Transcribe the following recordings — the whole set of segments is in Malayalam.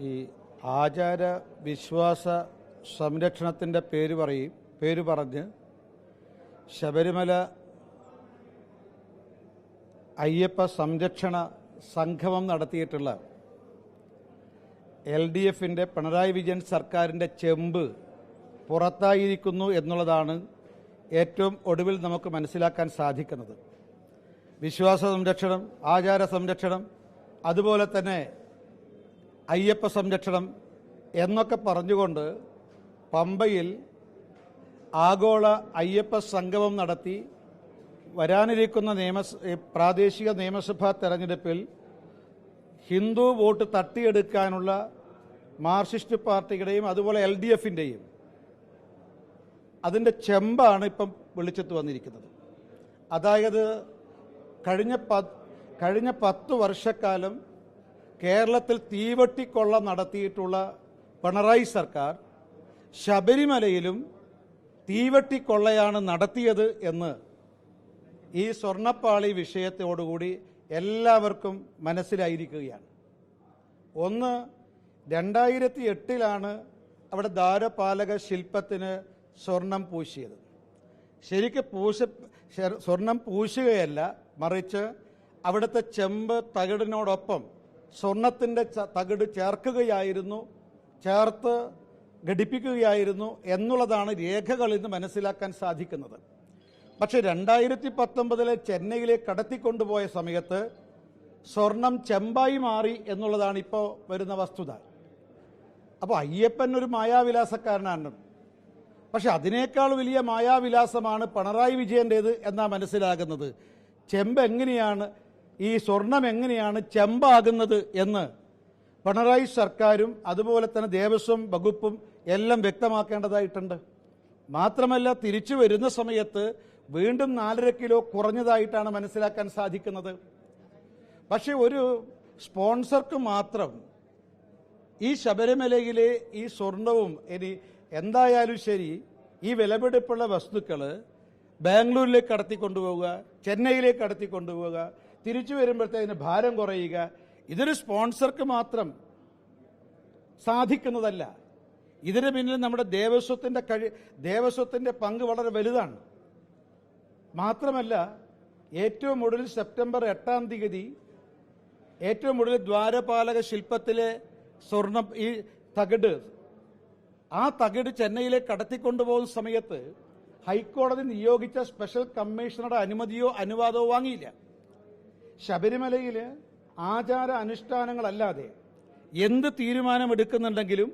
ഈ ആചാര വിശ്വാസ സംരക്ഷണത്തിന്റെ പേര് പറയും പേര് പറഞ്ഞ് ശബരിമല അയ്യപ്പ സംരക്ഷണ സംഗമം നടത്തിയിട്ടുള്ള എൽ ഡി എഫിന്റെ പിണറായി വിജയൻ സർക്കാരിന്റെ ചെമ്പ് പുറത്തായിരിക്കുന്നു എന്നുള്ളതാണ് ഏറ്റവും ഒടുവിൽ നമുക്ക് മനസ്സിലാക്കാൻ സാധിക്കുന്നത്. വിശ്വാസ സംരക്ഷണം ആചാര സംരക്ഷണം അതുപോലെ തന്നെ അയ്യപ്പ സംരക്ഷണം എന്നൊക്കെ പറഞ്ഞുകൊണ്ട് പമ്പയിൽ ആഗോള അയ്യപ്പ സംഗമം നടത്തി വരാനിരിക്കുന്ന നിയമ പ്രാദേശിക നിയമസഭാ തെരഞ്ഞെടുപ്പിൽ ഹിന്ദു വോട്ട് തട്ടിയെടുക്കാനുള്ള മാർക്സിസ്റ്റ് പാർട്ടിയുടെയും അതുപോലെ എൽ ഡി എഫിന്റെയും അതിന്റെ ചെമ്പാണ് ഇപ്പം വെളിച്ചത്ത് വന്നിരിക്കുന്നത്. അതായത് കഴിഞ്ഞ പ കഴിഞ്ഞ പത്ത് വർഷക്കാലം കേരളത്തിൽ തീവട്ടിക്കൊള്ള നടത്തിയിട്ടുള്ള പിണറായി സർക്കാർ ശബരിമലയിലും തീവട്ടിക്കൊള്ളയാണ് നടത്തിയത് എന്ന് ഈ സ്വർണപ്പാളി വിഷയത്തോടുകൂടി എല്ലാവർക്കും മനസ്സിലായിരിക്കുകയാണ്. ഒന്ന് രണ്ടായിരത്തി എട്ടിലാണ് അവിടെ ദ്വാരപാലക ശില്പത്തിന് സ്വർണം പൂശിയത്. ശരിക്ക് പൂശ സ്വർണം പൂശുകയല്ല മറിച്ച് അവിടുത്തെ ചെമ്പ് തകിടിനോടൊപ്പം സ്വർണത്തിന്റെ തകിട് ചേർക്കുകയായിരുന്നു ചേർത്ത് ഘടിപ്പിക്കുകയായിരുന്നു എന്നുള്ളതാണ് രേഖകളിൽ നിന്ന് മനസ്സിലാക്കാൻ സാധിക്കുന്നത്. പക്ഷേ രണ്ടായിരത്തി പത്തൊമ്പതിലെ ചെന്നൈയിലെ കടത്തിക്കൊണ്ടുപോയ സമയത്ത് സ്വർണം ചെമ്പായി മാറി എന്നുള്ളതാണ് ഇപ്പോൾ വരുന്ന വസ്തുത. അപ്പോൾ അയ്യപ്പൻ ഒരു മായാവിലാസക്കാരനാണ്. പക്ഷെ അതിനേക്കാൾ വലിയ മായാവിലാസമാണ് പിണറായി വിജയന്റേത് എന്നാ മനസ്സിലാകുന്നത്. ചെമ്പ് എങ്ങനെയാണ് ഈ സ്വർണം എങ്ങനെയാണ് ചെമ്പാകുന്നത് എന്ന് പിണറായി സർക്കാരും അതുപോലെ തന്നെ ദേവസ്വം വകുപ്പും എല്ലാം വ്യക്തമാക്കേണ്ടതായിട്ടുണ്ട്. മാത്രമല്ല തിരിച്ചു വരുന്ന സമയത്ത് വീണ്ടും നാലര കിലോ കുറഞ്ഞതായിട്ടാണ് മനസ്സിലാക്കാൻ സാധിക്കുന്നത്. പക്ഷെ ഒരു സ്പോൺസർക്ക് മാത്രം ഈ ശബരിമലയിലെ ഈ സ്വർണവും ഇനി എന്തായാലും ശരി ഈ വിലപിടിപ്പുള്ള വസ്തുക്കൾ ബാംഗ്ലൂരിലേക്ക് കടത്തിക്കൊണ്ടുപോവുക ചെന്നൈയിലേക്ക് കടത്തിക്കൊണ്ടുപോവുക തിരിച്ചു വരുമ്പോഴത്തേന് ഭാരം കുറയുക ഇതൊരു സ്പോൺസർക്ക് മാത്രം സാധിക്കുന്നതല്ല. ഇതിന് പിന്നിൽ നമ്മുടെ ദേവസ്വത്തിന്റെ കഴി ദേവസ്വത്തിന്റെ പങ്ക് വളരെ വലുതാണ്. മാത്രമല്ല ഏറ്റവും ഒടുവിൽ സെപ്റ്റംബർ എട്ടാം തീയതി ഏറ്റവും ഒടുവിൽ ദ്വാരപാലക ശില്പത്തിലെ സ്വർണം ഈ തകിട് ആ തകിട് ചെന്നൈയിലേക്ക് കടത്തിക്കൊണ്ടുപോകുന്ന സമയത്ത് ഹൈക്കോടതി നിയോഗിച്ച സ്പെഷ്യൽ കമ്മീഷണറുടെ അനുമതിയോ അനുവാദമോ വാങ്ങിയില്ല. ശബരിമലയിൽ ആചാര അനുഷ്ഠാനങ്ങളല്ലാതെ എന്ത് തീരുമാനമെടുക്കുന്നുണ്ടെങ്കിലും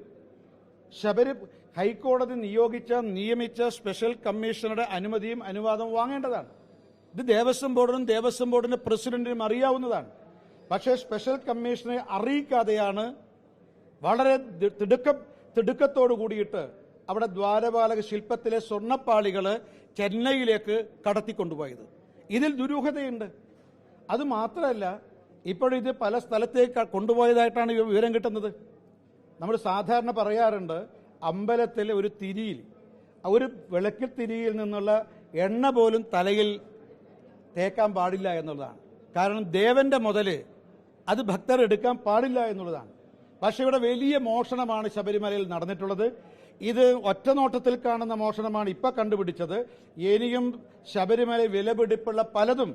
ശബരി ഹൈക്കോടതി നിയോഗിച്ച നിയമിച്ച സ്പെഷ്യൽ കമ്മീഷണറുടെ അനുമതിയും അനുവാദവും വാങ്ങേണ്ടതാണ്. ഇത് ദേവസ്വം ബോർഡിനും ദേവസ്വം ബോർഡിന്റെ പ്രസിഡന്റിനും അറിയാവുന്നതാണ്. പക്ഷേ സ്പെഷ്യൽ കമ്മീഷനെ അറിയിക്കാതെയാണ് വളരെ തിടുക്ക തിടുക്കം തിടുക്കത്തോടു കൂടിയിട്ട് അവിടെ ദ്വാരപാലക ശില്പത്തിലെ സ്വർണപ്പാളികൾ ചെന്നൈയിലേക്ക് കടത്തിക്കൊണ്ടുപോയത്. ഇതിൽ ദുരൂഹതയുണ്ട്. അത് മാത്രമല്ല ഇപ്പോഴിത് പല സ്ഥലത്തേക്ക് കൊണ്ടുപോയതായിട്ടാണ് വിവരം കിട്ടുന്നത്. നമ്മൾ സാധാരണ പറയാറുണ്ട് അമ്പലത്തിലെ ഒരു തിരിയിൽ ഒരു വിളക്കിൽ തിരിയിൽ നിന്നുള്ള എണ്ണ പോലും തലയിൽ തേക്കാൻ പാടില്ല എന്നുള്ളതാണ്. കാരണം ദേവന്റെ മുതൽ അത് ഭക്തർ എടുക്കാൻ പാടില്ല എന്നുള്ളതാണ്. പക്ഷെ ഇവിടെ വലിയ മോഷണമാണ് ശബരിമലയിൽ നടന്നിട്ടുള്ളത്. ഇത് ഒറ്റ നോട്ടത്തിൽ കാണുന്ന മോഷണമാണ് ഇപ്പൊ കണ്ടുപിടിച്ചത്. ഇനിയും ശബരിമല വിലപിടിപ്പുള്ള പലതും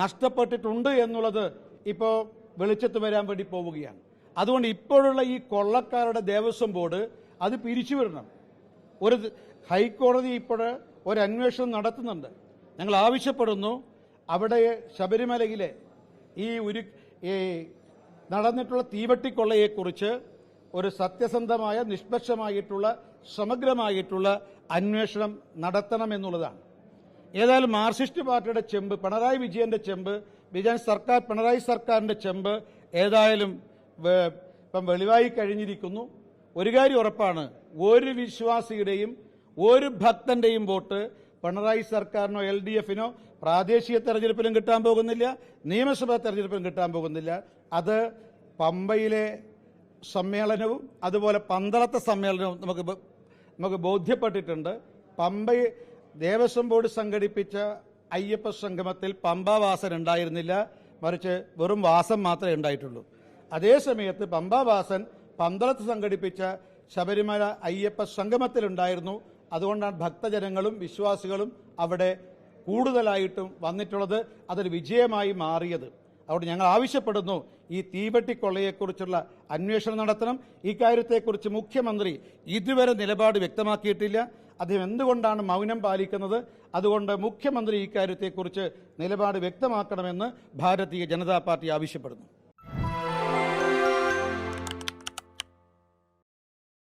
നഷ്ടപ്പെട്ടിട്ടുണ്ട് എന്നുള്ളത് ഇപ്പോൾ വെളിച്ചത്ത് വരാൻ വേണ്ടി പോവുകയാണ്. അതുകൊണ്ട് ഇപ്പോഴുള്ള ഈ കൊള്ളക്കാരുടെ ദേവസ്വം ബോർഡ് അത് പിരിച്ചു വരണം ഒരു ഹൈക്കോടതി ഇപ്പോൾ ഒരു അന്വേഷണം നടത്തുന്നുണ്ട്. ഞങ്ങൾ ആവശ്യപ്പെടുന്നു അവിടെ ശബരിമലയിലെ ഈ ഒരു ഈ നടന്നിട്ടുള്ള തീവട്ടിക്കൊള്ളയെക്കുറിച്ച് ഒരു സത്യസന്ധമായ നിഷ്പക്ഷമായിട്ടുള്ള സമഗ്രമായിട്ടുള്ള അന്വേഷണം നടത്തണമെന്നുള്ളതാണ് ഏതായാലും മാർക്സിസ്റ്റ് പാർട്ടിയുടെ ചെമ്പ് പിണറായി വിജയന്റെ ചെമ്പ് വിജയൻ സർക്കാർ പിണറായി സർക്കാരിന്റെ ചെമ്പ് ഏതായാലും ഇപ്പം വെളിവായി കഴിഞ്ഞിരിക്കുന്നു. ഒരു കാര്യം ഉറപ്പാണ് ഒരു വിശ്വാസിയുടെയും ഒരു ഭക്തന്റെയും വോട്ട് പിണറായി സർക്കാരിനോ എൽ ഡി എഫിനോ പ്രാദേശിക തെരഞ്ഞെടുപ്പിലും കിട്ടാൻ പോകുന്നില്ല നിയമസഭാ തെരഞ്ഞെടുപ്പിലും കിട്ടാൻ പോകുന്നില്ല. അത് പമ്പയിലെ സമ്മേളനവും അതുപോലെ പന്തളത്തെ സമ്മേളനവും നമുക്ക് നമുക്ക് ബോധ്യപ്പെട്ടിട്ടുണ്ട്. പമ്പ ദേവസ്വം ബോർഡ് സംഘടിപ്പിച്ച അയ്യപ്പ സംഗമത്തിൽ പമ്പാവാസൻ ഉണ്ടായിരുന്നില്ല. മറിച്ച് വെറും വാസം മാത്രമേ ഉണ്ടായിട്ടുള്ളൂ. അതേസമയത്ത് പമ്പാവാസൻ പന്തളത്ത് സംഘടിപ്പിച്ച ശബരിമല അയ്യപ്പ സംഗമത്തിലുണ്ടായിരുന്നു. അതുകൊണ്ടാണ് ഭക്തജനങ്ങളും വിശ്വാസികളും അവിടെ കൂടുതലായിട്ടും വന്നിട്ടുള്ളത്. അതൊരു വിജയമായി മാറിയത്. അതുകൊണ്ട് ഞങ്ങൾ ആവശ്യപ്പെടുന്നു ഈ തീവെട്ടിക്കൊള്ളയെക്കുറിച്ചുള്ള അന്വേഷണം നടത്തണം. ഇക്കാര്യത്തെക്കുറിച്ച് മുഖ്യമന്ത്രി ഇതുവരെ നിലപാട് വ്യക്തമാക്കിയിട്ടില്ല. അദ്ദേഹം എന്തുകൊണ്ടാണ് മൗനം പാലിക്കുന്നത്? അതുകൊണ്ട് മുഖ്യമന്ത്രി ഇക്കാര്യത്തെക്കുറിച്ച് നിലപാട് വ്യക്തമാക്കണമെന്ന് ഭാരതീയ ജനതാ പാർട്ടി ആവശ്യപ്പെടുന്നു.